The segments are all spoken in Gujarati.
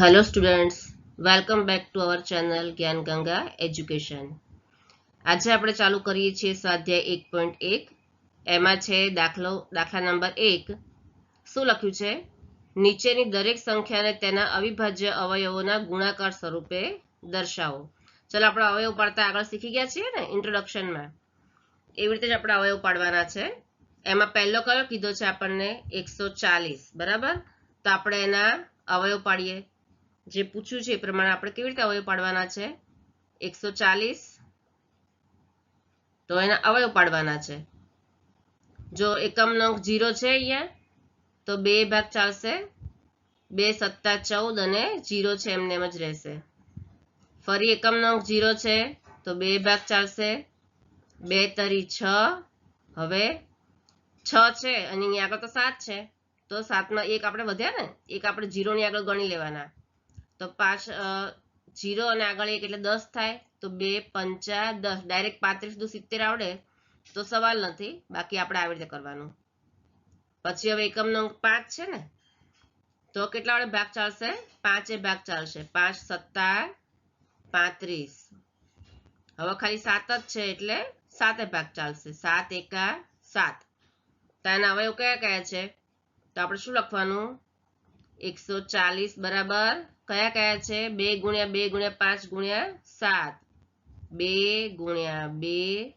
Hello students welcome back to our channel Gyan Ganga education આજે આપણે ચાલુ કરીએ છીએ સ્વાધ્યાય એક પોઈન્ટ એક. એમાં છે દાખલો, દાખલા નંબર એક. શું લખ્યું છે? નીચેની દરેક સંખ્યાને તેના અવિભાજ્ય અવયવોના ગુણાકાર સ્વરૂપે દર્શાવો. ચલો આપણે અવયવ પાડતા આગળ શીખી ગયા છીએ ને ઇન્ટ્રોડક્શનમાં એવી રીતે જ આપણે અવયવ પાડવાના છે. એમાં પહેલો કયો કીધો છે આપણને? એકસો ચાલીસ. બરાબર? તો આપણે એના અવયવ પાડીએ. જે પૂછ્યું છે એ પ્રમાણે આપણે કેવી રીતે અવયવ પાડવાના છે? એકસો ચાલીસ. તો એના અવયવ પાડવાના છે. જો એકમ નંગ જીરો છે અહીંયા, તો બે ભાગ ચાલશે. બે સત્તા ચૌદ અને જીરો છે એમને એમ જ રહેશે. ફરી એકમ નંગ જીરો છે, તો બે ભાગ ચાલશે. બે તરી છ, હવે છ છે, અને અહીંયા આગળ તો સાત છે. તો સાતમાં એક આપણે વધ્યા ને, એક આપણે જીરોની આગળ ગણી લેવાના. તો પાંચ જીરો અને આગળ એક એટલે દસ થાય, તો બે પંચા દસ. ડાયરેક્ટ પાંત્રીસ દુ સિત્તેર આવડે, તો સવાલ નથી. બાકી આપણે આવી રીતે કરવાનું. પછી હવે એકમ નંગ પાંચ છે ને, તો કેટલા વડે ભાગ ચાલશે? પાંચે ભાગ ચાલશે. પાંચ સત્તા પાંત્રીસ. હવે ખાલી સાત જ છે એટલે સાતે ભાગ ચાલશે. સાત, એકા, સાત. તો એના અવયવ કયા કયા છે? તો આપણે શું લખવાનું? એકસો ચાલીસ બરાબર કયા કયા છે? બે ગુણ્યા બે ગુણ્યા પાંચ ગુણ્યા સાત. બે ગુણ્યા બે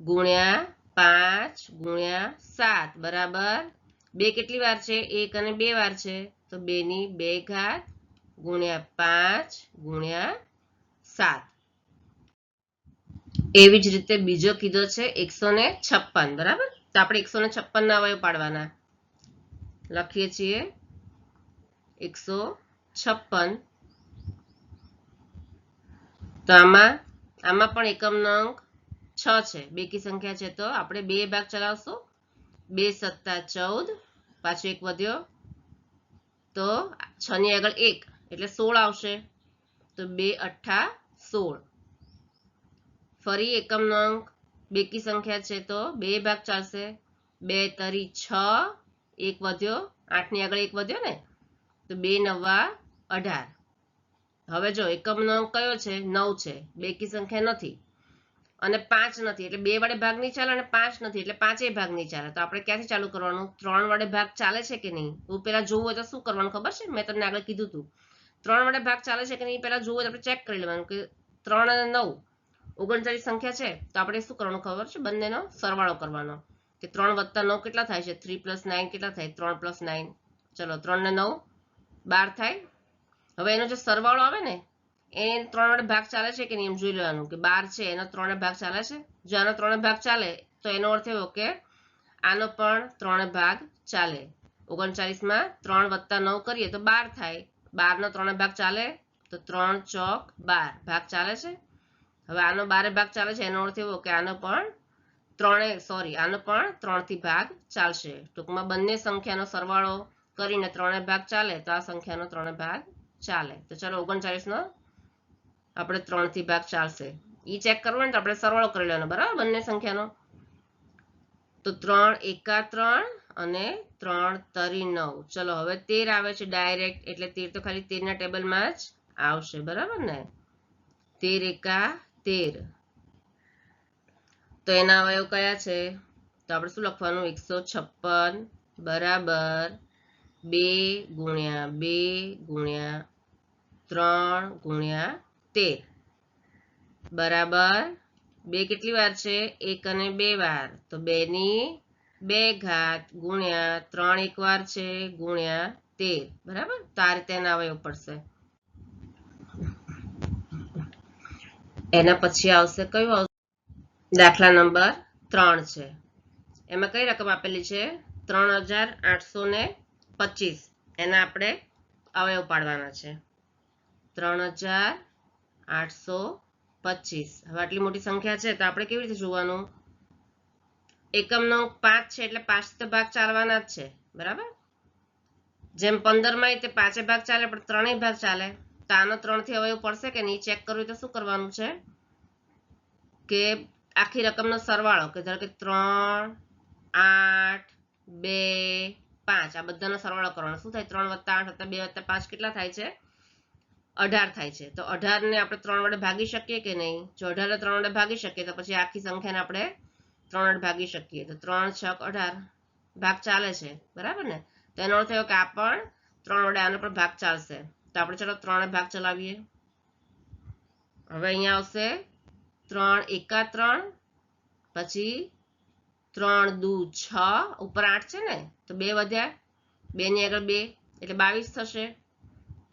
ગુણ્યા પાંચ ગુણ્યા સાત. બરાબર? બે કેટલી વાર છે? એક અને બે વાર છે. તો બે ની બે ઘાત ગુણ્યા પાંચ ગુણ્યા સાત. એવી જ રીતે બીજો કીધો છે એકસો ને છપ્પન. બરાબર? તો આપણે એકસો ને છપ્પન ના અવયવ પાડવાના. લખીએ છીએ. એકસો છપ્પન. તો આમાં આમાં પણ એકમ અંક છ છે. બેકી સંખ્યા છે તો આપણે બે ભાગ ચલાવશું. બે સત્તા ચૌદ, પાછો એક વધ્યો. તો છ ની આગળ એક, એટલે સોળ આવશે. તો બે અઠ્ઠા સોળ. ફરી એકમ અંક બેકી સંખ્યા છે તો બે ભાગ ચાલશે. બે તરી છ, એક વધ્યો. આઠની આગળ એક વધ્યો ને. તો બે નવા અઢાર. હવે જો એકમ અંક કયો છે? નવ છે. બેકી સંખ્યા નથી. અને પાંચ નથી. એટલે બે વડે ભાગ નહીં ચાલે અને પાંચ નથી. એટલે પાંચેય ભાગ નહીં ચાલે. તો આપણે ક્યાંથી ચાલુ કરવાનું? ત્રણ વડે ભાગ ચાલે છે કે નહીં? હું પેલા જોવું હોય તો શું કરવાનું ખબર છે? મેં તમને આગળ કીધું હતું ત્રણ વડે ભાગ ચાલે છે કે નહીં? પેલા જોવું હોય તો આપણે ચેક કરી લેવાનું કે ત્રણ અને નવ ઓગણચાલીસ સંખ્યા છે? તો આપણે શું કરવાનું ખબર છે? બંનેનો સરવાળો કરવાનો. કે ત્રણ વત્તા નવ કેટલા થાય છે? થ્રી પ્લસ નાઇન કેટલા થાય? ત્રણ પ્લસ નાઇન. ચલો, ત્રણ ને નવ બાર થાય. હવે એનો જે સરવાળો આવે ને, એ ત્રણ વડે ભાગ ચાલે છે કે નહીં જોઈ લેવાનું કે બાર છે, એનો ત્રણે ભાગ ચાલે છે? જો આનો ત્રણે ભાગ ચાલે, તો એનો અર્થ એવો કે આનો પણ ત્રણે ભાગ ચાલે. ઓગણચાલીસમાં ત્રણ વત્તા નવ કરીએ તો બાર થાય. બારનો ત્રણે ભાગ ચાલે તો ત્રણ ચોક બાર ભાગ ચાલે છે. હવે આનો બારે ભાગ ચાલે છે, એનો અર્થ એવો કે આનો પણ ત્રણે સોરી આનો પણ ત્રણથી ભાગ ચાલશે. ટૂંકમાં બંને સંખ્યાનો સરવાળો કરીને ત્રણે ભાગ ચાલે તો આ સંખ્યાનો ત્રણે ભાગ ચાલે. તો ચાલો ઓગણચાલીસનો આપણે ત્રણથી ભાગ ચાલશે. એ ચેક કરવો ને તો આપણે સરવાળો કરી લેવાનો, બરાબર? બંને સંખ્યાનો. તો ત્રણ, એકા ત્રણ અને ત્રણ, તરી નવ. ચલો, હવે તેર આવે છે ડાયરેક્ટ, એટલે તેર તો ખાલી તેરના ટેબલમાં જ આવશે, બરાબર ને? તેર, એકા તેર. તો એના અવયવ કયા છે? તો આપણે શું લખવાનું? એકસો છપ્પન, બરાબર. બે ગુણ્યા બે ગુણ્યા ત્રણ ગુણ્યા તેર. બરાબર? બે કેટલી વાર છે? એક અને બે વાર. તો બે ની બે ઘાત ગુણ્યા ત્રણ એક વાર છે, ગુણ્યા તેર. બરાબર? તો આ રીતે એના અવયવ પડશે. એના પછી આવશે કયું આવશે દાખલા નંબર ત્રણ છે. એમાં કઈ રકમ આપેલી છે? ત્રણ હજાર આઠસો ને પચીસ. એના આપણે અવયવ પાડવાના છે. ત્રણ હજાર આઠસો પચીસ. હવે આટલી મોટી સંખ્યા છે, તો આપણે કેવી રીતે જોવાનું? એકમનો પાંચ છે એટલે પાંચ તો ભાગ ચાલવાના જ છે, બરાબર? જેમ પંદરમાં તે પાંચે ભાગ ચાલે, પણ ત્રણેય ભાગ ચાલે. તો આનો ત્રણથી અવયવ પડશે કે નહીં, ચેક કરવું તો શું કરવાનું છે? કે આખી રકમનો સરવાળો, કે ધારો કે ત્રણ, આઠ, બે, પાંચ, આ બધાનો સરવાળો કરવાનો. શું થાય? ત્રણ વત્તા આઠ વત્તા બે વત્તા પાંચ કેટલા થાય છે? અઢાર થાય છે. તો અઢારને આપણે ત્રણ વડે ભાગી શકીએ કે નહીં? જો અઢારને ત્રણ વડે ભાગી શકીએ, તો પછી આખી સંખ્યાને આપણે ત્રણ વડે ભાગી શકીએ. તો ત્રણ, છ, અઢાર ભાગ ચાલે છે. બરાબર ને? તો એનો અર્થ થયો કે આ પણ ત્રણ વડે આનો પણ ભાગ ચાલશે. તો આપણે ચલો ત્રણે ભાગ ચલાવીએ. હવે અહીંયા આવશે ત્રણ એકા ત્રણ, પછી ત્રણ દુ છ. ઉપર આઠ છે ને? તો બે વધ્યા. બે ની આગળ બે, એટલે બાવીસ થશે.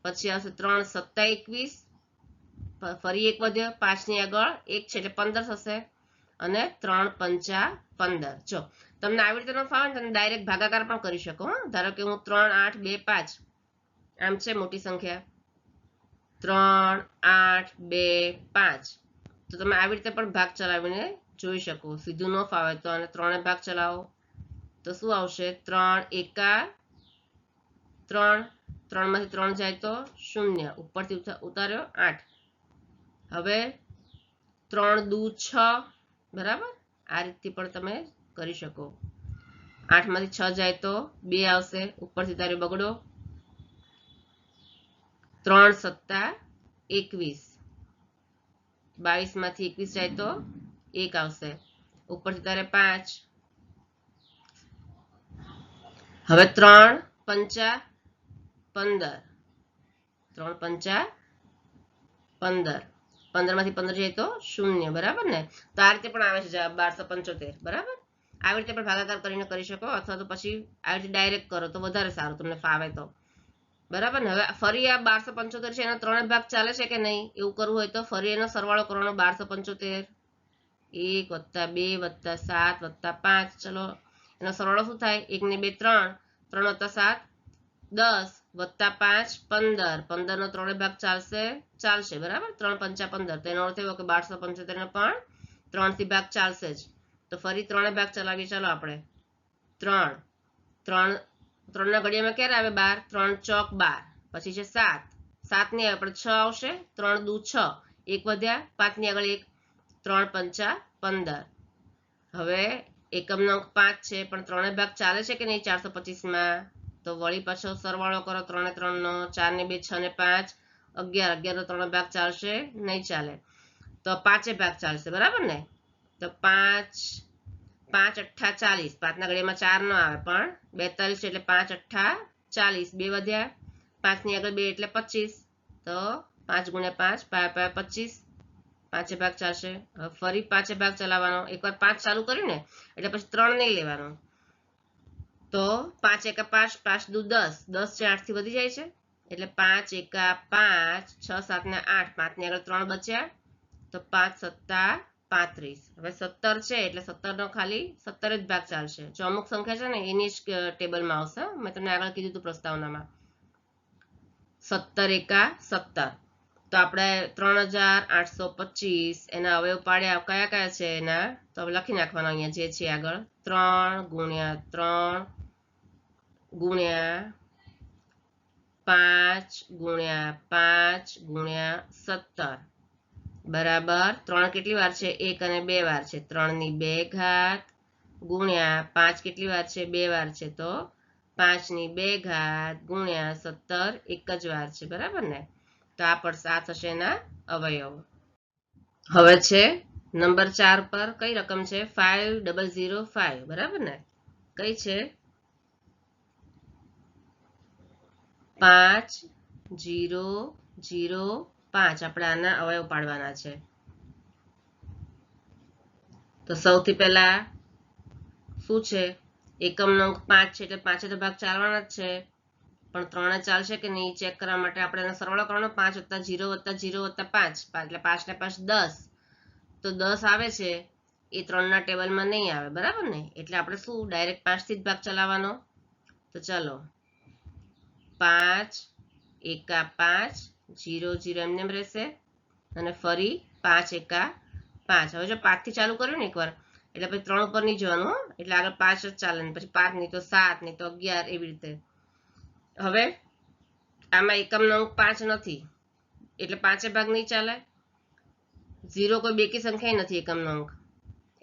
પછી આવશે ત્રણ સત્તા એકવીસ. ફરી એક વધ્યો. પાંચની આગળ એક છે એટલે પંદર થશે. અને ત્રણ પંચા પંદર. જો, તમને આવી રીતે ફાવે તમે ડાયરેક્ટ ભાગાકાર પણ કરી શકો ધારો કે હું ત્રણ, આઠ, બે, પાંચ. આમ છે મોટી સંખ્યા. ત્રણ, આઠ, બે, પાંચ. તો તમે આવી રીતે પણ ભાગ ચલાવીને જોઈ શકો. સીધું ન ફાવે તો અને ત્રણે ભાગ ચલાવો. તો શું આવશે? ત્રણ, એકા, ત્રણ ત્રણમાંથી ત્રણ જાય તો શૂન્ય. ઉપરથી ઉતાર્યો આઠ. હવે ત્રણ દુ છ. બરાબર? આ રીતથી પણ તમે કરી શકો. આઠમાંથી છ જાય તો બે આવશે. ઉપરથી તારે બગડો. ત્રણ સત્તા એકવીસ. બાવીસમાંથી એકવીસ જાય તો એક આવશે. ઉપરથી તારે પાંચ. હવે ત્રણ પંચા પંદર. ત્રણ પંચા પંદર. પંદરમાંથી પંદર જાય તો શૂન્ય, બરાબર ને? તો આ રીતે પણ આવે છે જવાબ બારસો પંચોતેર, બરાબર? આવી રીતે પણ ભાગાકાર કરીને કરી શકો, અથવા તો પછી આવી રીતે ડાયરેક્ટ કરો તો વધારે સારું, તમને ફાવે તો. બરાબર ને? હવે ફરી આ બારસો પંચોતેર છે, એનો ત્રણે ભાગ ચાલે છે કે નહીં? એવું કરવું હોય તો ફરી એનો સરવાળો કરવાનો બારસો પંચોતેર. એક વત્તા બે વત્તા સાત વત્તા પાંચ, ચલો. એનો સરવાળો શું થાય? એક ને બે, ત્રણ. ત્રણ વત્તા સાત, દસ. વત્તા પાંચ, પંદર. પંદર નો ત્રણે ભાગ ચાલશે ચાલશે, બરાબર? ત્રણ પંચા પંદર. તો એનો અર્થ એવો કે બારસો પંચોતેર ને પણ ત્રણથી ભાગ ચાલશે જ. તો ફરી ત્રણે ભાગ ચલાવીએ. ચાલો આપણે. ત્રણ. ત્રણ, ત્રણના ઘડિયામાં ક્યારે આવે? બાર. ત્રણ, ચોક, બાર. પછી છે સાત. સાતની આવે પણ છ આવશે. ત્રણ, દુ, છ. એક વધ્યા. પાંચની આગળ એક. ત્રણ પંચા પંદર. હવે એકમનો અંક પાંચ છે. પણ ત્રણે ભાગ ચાલે છે કે નહીં? ચારસો પચીસમાં. તો વળી પાછો સરવાળો કરો ત્રણે ત્રણનો ચાર ને બે, છ ને પાંચ, અગિયાર અગિયારનો ત્રણ ભાગ ચાલશે, નહીં ચાલે. તો પાંચે ભાગ ચાલશે, બરાબર ને? તો પાંચ પાંચ અઠ્ઠા ચાલીસ, પાંચના ઘડીમાં ચાર નો આવે, પણ બેતાલીસ એટલે પાંચ અઠ્ઠા ચાલીસ, બે વધ્યા, પાંચની આગળ બે એટલે પચીસ. તો પાંચ ગુણ્યા પાંચ પાયા પચીસ, પાંચે ભાગ ચાલશે. ફરી પાંચે ભાગ ચલાવવાનો. એકવાર પાંચ ચાલુ કર્યું ને, એટલે પછી ત્રણ નહીં લેવાનું. તો પાંચ એકા પાંચ પાંચ દુ દસ. દસ છે આઠથી વધી જાય છે. એટલે પાંચ એકા પાંચ, છ, સાત ને આઠ. પાંચની આગળ ત્રણ બચ્યા. તો પાંચ સત્તા પાંત્રીસ. હવે સત્તર છે, એટલે સત્તર નો ખાલી સત્તર જ ભાગ ચાલશે. જો અમુક સંખ્યા છે ને, એની જ ટેબલમાં આવશે મેં તમને આગળ કીધું હતું પ્રસ્તાવનામાં. સત્તર એકા સત્તર. તો આપણે ત્રણ હજાર આઠસો પચીસ, એના અવયવ પાડ્યા કયા કયા છે એના? તો લખી નાખવાના અહીંયા જે છે આગળ. ત્રણ ગુણ્યા ત્રણ ગુણ્યા પાંચ ગુણ્યા પાંચ ગુણ્યા સત્તર. બરાબર? ત્રણ કેટલી વાર છે? એક અને બે વાર છે. ત્રણની બે ઘાત ગુણ્યા પાંચ કેટલી વાર છે? બે વાર છે. તો પાંચની બે ઘાત ગુણ્યા સત્તર એક જ વાર છે. બરાબર ને? તો આ પણ સાત હશે એના અવયવ. હવે છે નંબર ચાર પર કઈ રકમ છે? ફાઈવ ડબલ ઝીરો ફાઈવ બરાબર ને? કઈ છે? પાંચ, જીરો જીરો, પાંચ. આપણે આના અવયવ પાડવાના છે. તો સૌથી પહેલા શું છે? એકમનો અંક પાંચ છે એટલે પાંચે તો ભાગ ચાલવાના જ છે. પણ ત્રણે ચાલશે કે નહીં ચેક કરવા માટે આપણે એનો સરવાળો કરવાનો? પાંચ વત્તા જીરો વત્તા જીરો વત્તા પાંચ એટલે પાંચ ને પાંચ દસ. તો દસ આવે છે. એ ત્રણના ટેબલમાં નહીં આવે. બરાબર ને? એટલે આપણે શું? ડાયરેક્ટ પાંચથી જ ભાગ ચલાવવાનો? તો ચાલો. પાંચ, એકા પાંચ, જીરો જીરો એમને એમ રહેશે. અને ફરી પાંચ, એકા પાંચ. હવે જો પાંચથી ચાલુ કર્યું ને એકવાર, એટલે પછી ત્રણ ઉપર નહીં જવાનું. એટલે આગળ પાંચ જ ચાલે ને પછી પાંચ નહીં તો સાત, નહીં તો અગિયાર એવી રીતે. હવે આમાં એકમનો અંક પાંચ નથી. એટલે પાંચે ભાગ નહીં ચાલે. ઝીરો કોઈ બેકી સંખ્યા નથી એકમનો અંક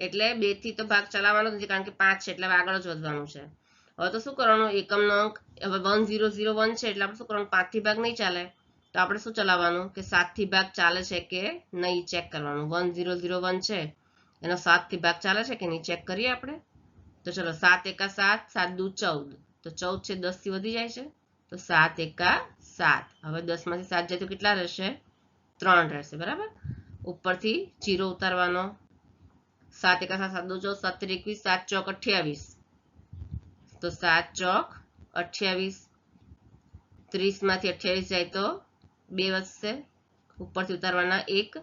એટલે બેથી તો ભાગ ચલાવવાનો નથી, કારણ કે પાંચ છે, એટલે આગળ જ વધવાનું છે. હવે તો શું કરવાનું? એકમનો અંક હવે વન ઝીરો ઝીરો વન છે એટલે આપણે શું કરવાનું? પાંચથી ભાગ નહીં ચાલે. તો આપણે શું ચલાવવાનું? કે સાતથી ભાગ ચાલે છે કે નહીં ચેક કરવાનું? વન ઝીરો ઝીરો વન છે. એનો સાતથી ભાગ ચાલે છે કે નહીં ચેક કરીએ આપણે? તો ચલો, સાત એકા સાત સાત દુ ચૌદ. તો ચૌદ છે દસથી વધી જાય છે. તો સાત એકા સાત. હવે દસમાંથી સાત જાય તો કેટલા રહેશે? ત્રણ રહેશે, બરાબર? ઉપરથી જીરો ઉતારવાનો. સાત એકા સાત સાત દુ ચૌદ, સાત તેર એકવીસ, સાત ચોક અઠ્યાવીસ. તો સાત ચોક, અઠ્યાવીસ ત્રીસમાંથી અઠ્યાવીસ જાય તો બે વધશે. ઉપરથી ઉતારવાના એક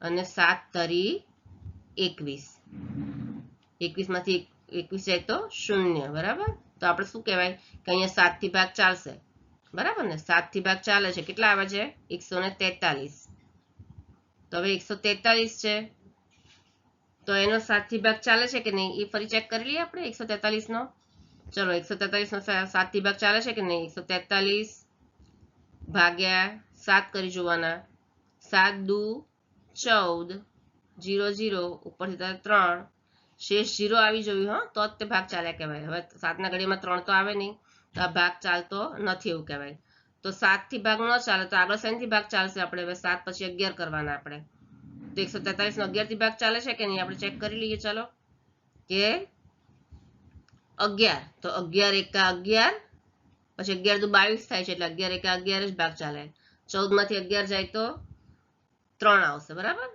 અને સાત તરી એકવીસ. એકવીસમાંથી એકવીસ જાય તો શૂન્ય, બરાબર? તો આપણે શું કહેવાય? કે અહીંયા સાતથી ભાગ ચાલશે. બરાબર ને? સાતથી ભાગ ચાલે છે. કેટલા આવે છે? એકસો ને તેતાલીસ. તો હવે એકસો તેતાલીસ છે. તો એનો સાતથી ભાગ ચાલે છે કે નહીં? એ ફરી ચેક કરી લઈએ આપણે એકસો તેતાલીસ નો ચલો એકસો તેતાલીસ નો સાતથી ભાગ ચાલે છે કે નહીં એકસો તેતાલીસ ભાગ્યા સાત કરી જોવાના સાત દુ ચૌદ જીરો જીરો ઉપરથી ત્રણ શેષ જીરો આવી જોયું હા તો જ તે ભાગ ચાલ્યા કહેવાય હવે સાતના ઘડીમાં ત્રણ તો આવે નહીં તો આ ભાગ ચાલતો નથી એવું કહેવાય તો સાતથી ભાગ ન ચાલે તો આગળ શેનથી ભાગ ચાલશે આપણે હવે સાત પછી અગિયાર કરવાના આપણે તો એકસો તેતાલીસ નો અગિયારથી ભાગ ચાલે છે કે નહીં આપણે ચેક કરી લઈએ ચાલો કે અગિયાર. તો અગિયાર એકા અગિયાર, પછી અગિયાર તો બાવીસ થાય છે એટલે અગિયાર એકા અગિયાર જ ભાગ ચાલે. ચૌદમાંથી અગિયાર જાય તો ત્રણ આવશે, બરાબર?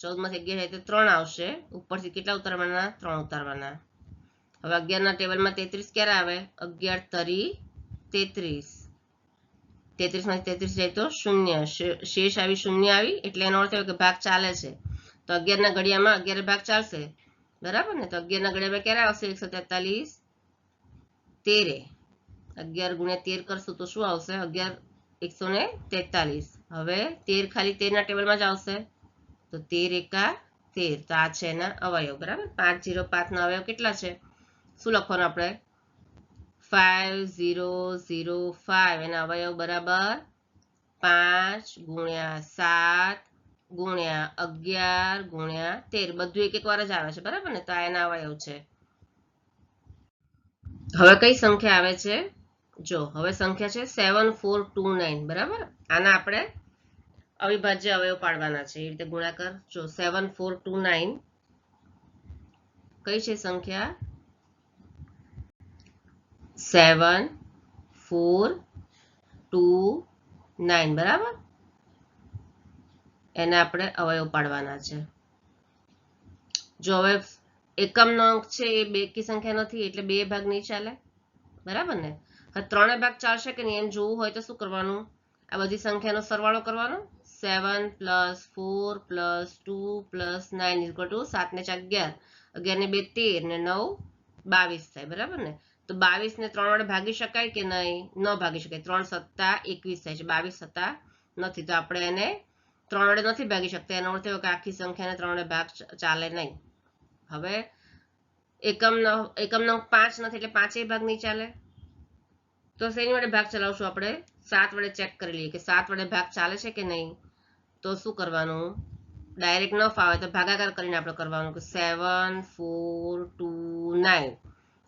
ચૌદમાંથી અગિયાર જાય તો ત્રણ આવશે. ઉપરથી કેટલા ઉતારવાના? ત્રણ ઉતારવાના. હવે અગિયારના ટેબલમાં તેત્રીસ ક્યારે આવે? અગિયાર તરી તેત્રીસ. તેત્રીસમાંથી તેત્રીસ જાય તો શૂન્ય. શેષ આવી શૂન્ય આવી એટલે એનો અર્થ એવો કે ભાગ ચાલે છે. તો અગિયારના ઘડિયામાં અગિયાર ભાગ ચાલશે. બરાબર ને? તો અગિયારના ઘડિયામાં ક્યારે આવશે? એકસો તેતાલીસ? તેરે. અગિયાર ગુણ્યા તેર કરશું તો શું આવશે? અગિયાર, એકસો ને તેતાલીસ. હવે તેર ખાલી તેરના ટેબલમાં જ આવશે. તો તેર એકા તેર. તો આ છે એના અવયવ. બરાબર? પાંચ જીરો પાંચના અવયવ કેટલા છે? શું લખવાનું આપણે? Five zero zero five. એના અવયવ બરાબર પાંચ ગુણ્યા સાત ગુણ્યા અગિયાર ગુણ્યા તેર. બધું એક એક વાર જ આવે છે, બરાબર ને? તો આ એના અવયવ છે. હવે કઈ સંખ્યા આવે છે? જો, હવે સંખ્યા છે સેવન ફોર ટુ નાઇન બરાબર? આના આપણે અવિભાજ્ય અવયવ પાડવાના છે. એ રીતે ગુણાકાર. જો સેવન ફોર ટુ નાઇન કઈ છે સંખ્યા? સેવન ફોર ટુ નાઇન બરાબર? એને આપણે અવયવ પાડવાના છે. જો હવે એકમનો અંક છે એ બેકી સંખ્યા નથી, એટલે બે ભાગ નહીં ચાલે? બરાબર ને? હવે ત્રણે ભાગ ચાલશે કે નહીં એમ જોવું હોય તો શું કરવાનું? આ બધી સંખ્યાનો સરવાળો કરવાનો. Seven plus four plus two plus nine is two સાત ને ચાર અગિયાર. અગિયાર ને બે તેર ને નવ બાવીસ થાય, બરાબર ને? તો બાવીસ ને ત્રણ વડે ભાગી શકાય કે નહીં? ન ભાગી શકાય. ત્રણ સત્તા એકવીસ થાય છે. બાવીસ સત્તા નથી. તો આપણે એને ત્રણ વડે નથી ભાગી શકતા. એનો અર્થ એવો કે આખી સંખ્યાને ત્રણ વડે ભાગ ચાલે નહીં. હવે એકમનો એકમનો પાંચ નથી એટલે પાંચેય ભાગ નહીં ચાલે. તો શેની વડે ભાગ ચલાવશું આપણે? સાત વડે ચેક કરી લઈએ કે સાત વડે ભાગ ચાલે છે કે નહીં? તો શું કરવાનું? ડાયરેક્ટ ન ફાવે તો ભાગાકાર કરીને આપણે કરવાનું કે સેવન ફોર ટુ નાઇન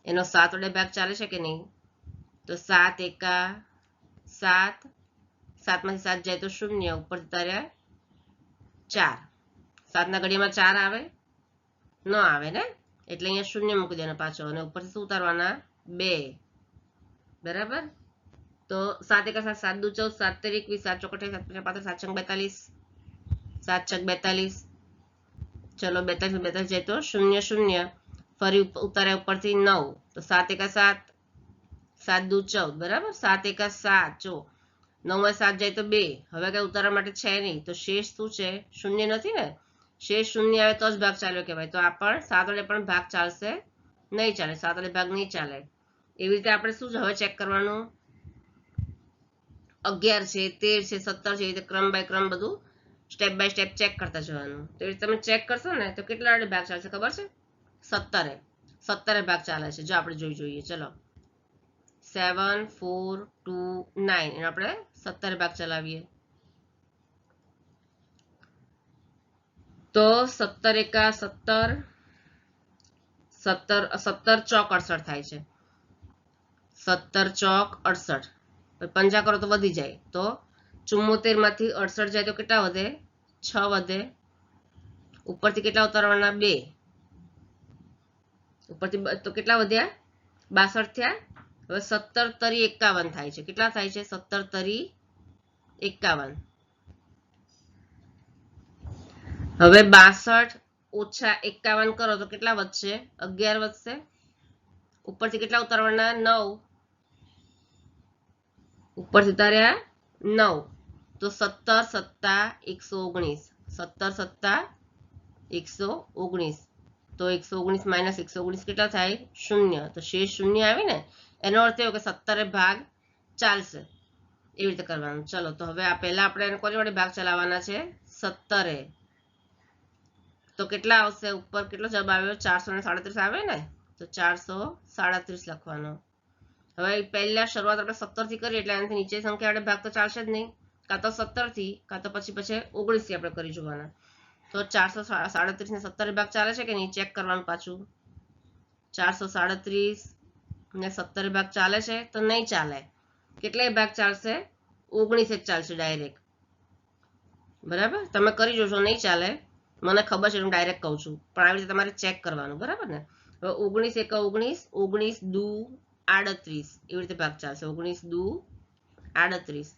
એનો સાત વડે ભાગ ચાલે છે કે નહીં? તો સાત એકા સાત. સાતમાંથી સાત જાય તો શૂન્ય. ઉપર તાર્યા ચાર સાતના ઘડિયામાં ચાર આવે ન આવે ને એટલે અહીંયા શૂન્ય મૂકી દેવાનો પાછો. અને ઉપરથી શું ઉતારવાના? બે. બરાબર? તો સાત એકા સાત સાત દુ ચૌદ, સાત તેર એકવીસ, સાત ચોક અઠ્યાવીસ સાત પચાસ પાંત્રીસ, સાત છંગ બેતાલીસ, સાત છક બેતાલીસ. ચલો બેતાલીસ બેતાલીસ જાય તો શૂન્ય શૂન્ય. ફરી ઉપ- ઉતાર્યા ઉપરથી નવ. તો સાત એકા સાત સાત દુ ચૌદ. બરાબર? સાત એકા સાત. જો નવમાં સાત જાય તો બે. હવે કઈ ઉતારવા માટે છે નહીં. તો શેષ શું છે? શૂન્ય નથી ને? શેષ શૂન્ય આવે તો જ ભાગ ચાલ્યો કહેવાય. તો આ પણ સાત વડે પણ ભાગ ચાલશે નહીં ચાલે. સાત વડે ભાગ નહીં ચાલે. એવી રીતે આપણે શું હવે ચેક કરવાનું? અગિયાર છે, તેર છે, સત્તર છે એ રીતે ક્રમ બાય ક્રમ બધું સ્ટેપ બાય સ્ટેપ ચેક કરતા જવાનું. તો એ તમે ચેક કરશો ને, તો કેટલા વડે ભાગ ચાલશે ખબર છે? સત્તરે. સત્તરે ભાગ ચાલે છે. જો આપણે જોઈ જોઈએ. ચલો. સેવન ફોર ટુ નાઇન એને આપણે સત્તરે ભાગ ચલાવીએ તો સત્તર એકા સત્તર સત્તર સત્તર ચોક અડસઠ થાય છે સત્તર ચોક અડસઠ પંજા કરો તો વધી જાય તો ચુમ્મોતેરમાંથી અડસઠ જાય તો કેટલા વધે છ વધે ઉપરથી કેટલા ઉતારવાના? બે. ઉપરથી તો કેટલા વધ્યા? બાસઠ થયા? હવે સત્તર તરી એકાવન થાય છે. કેટલા થાય છે? સત્તર તરી એકાવન. હવે બાસઠ ઓછા એકાવન કરો તો કેટલા વધશે? અગિયાર વધશે. ઉપરથી કેટલા ઉતારવાના? નવ. ઉપરથી ઉતાર્યા નવ. તો સત્તર સત્તા એકસો ઓગણીસ. સત્તર સત્તા એકસો ઓગણીસ. તો એકસો ઓગણીસ માઇનસ એકસો ઓગણીસ કેટલા થાય? શૂન્ય. તો શેષ શૂન્ય આવે ને એનો અર્થ એવો કે સત્તરે ભાગ ચાલશે. એવી રીતે કરવાનું. ચલો, તો હવે આ પહેલા આપણે એને કોની વડે ભાગ ચલાવવાના છે? સત્તરે. તો કેટલા આવશે? ઉપર કેટલો જવાબ આવ્યો? ચારસો ને સાડત્રીસ આવે ને? તો ચારસો સાડત્રીસ લખવાનો. હવે પહેલા શરૂઆત આપણે સત્તરથી કરીએ એટલે એનાથી નીચે સંખ્યા વડે ભાગ તો ચાલશે જ નહીં. કાં તો સત્તરથી કાં તો પછી પછી ઓગણીસથી આપણે કરી જોવાના. તો ચારસો સાડત્રીસ ને સત્તર ભાગ ચાલે છે કે નહીં? ચેક કરવાનું પાછું. ચારસો સાડત્રીસ ને સત્તર ભાગ ચાલે છે તો નહીં ચાલે. કેટલાય ભાગ ચાલશે? ઓગણીસ જ ચાલશે ડાયરેક્ટ બરાબર? તમે કરી જોશો, નહીં ચાલે. મને ખબર છે, હું ડાયરેક્ટ કહું છું. પણ આવી રીતે તમારે ચેક કરવાનું, બરાબર ને? હવે ઓગણીસ એક ઓગણીસ ઓગણીસ દુ આડત્રીસ. એવી રીતે ભાગ ચાલશે. ઓગણીસ દુ આડત્રીસ.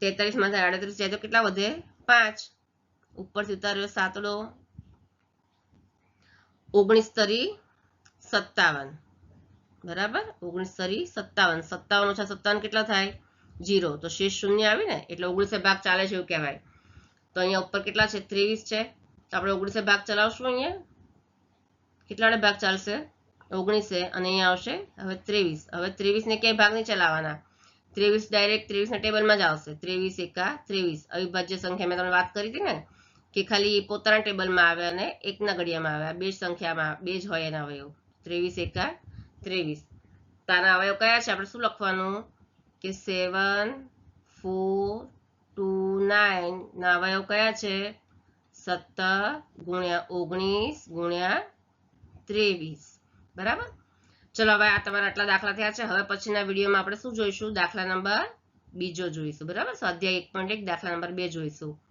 તેતાલીસમાંથી આડત્રીસ જાય તો કેટલા વધે? પાંચ. ઉપરથી ઉતાર્યો સાતડો. ઓગણીસ તરી સત્તાવન. બરાબર? ઓગણીસ સરી સત્તાવન. સત્તાવન ઓછા સત્તાવન કેટલા થાય? જીરો તો શેષ શૂન્ય આવી ને એટલે ઓગણીસે ભાગ ચાલે છે એવું કહેવાય. તો અહીંયા ઉપર કેટલા છે? ત્રેવીસ છે. તો આપણે ઓગણીસે ભાગ ચલાવશું અહીંયા. કેટલાને ભાગ ચાલશે? ઓગણીસે. અને અહીંયા આવશે હવે ત્રેવીસ. હવે ત્રેવીસને ક્યાંય ભાગ નહીં ચલાવવાના. ત્રેવીસ ડાયરેક્ટ ત્રેવીસના ટેબલમાં જ આવશે. ત્રેવીસ એકા ત્રેવીસ. અવિભાજ્ય સંખ્યા મેં તમને વાત કરી હતી ને, કે ખાલી પોતાના ટેબલમાં આવે અને એકના ઘડિયામાં આવે. બે જ સંખ્યામાં, બે જ હોય એના અવયવ ત્રેવીસ એકા ત્રેવીસ. તાના અવયવ કયા છે? આપણે શું લખવાનું? કે સેવન, ફોર, ટુ, નાઇન. ના અવયવ કયા છે? સત્તર ગુણ્યા ઓગણીસ ગુણ્યા ત્રેવીસ. બરાબર? ચલો, હવે આ તમારા આટલા દાખલા થયા છે. હવે પછીના વિડીયોમાં આપણે શું જોઈશું? દાખલા નંબર બીજો જોઈશું. બરાબર? સ્વાધ્યાય એક પોઈન્ટ એક, દાખલા નંબર બે જોઈશું.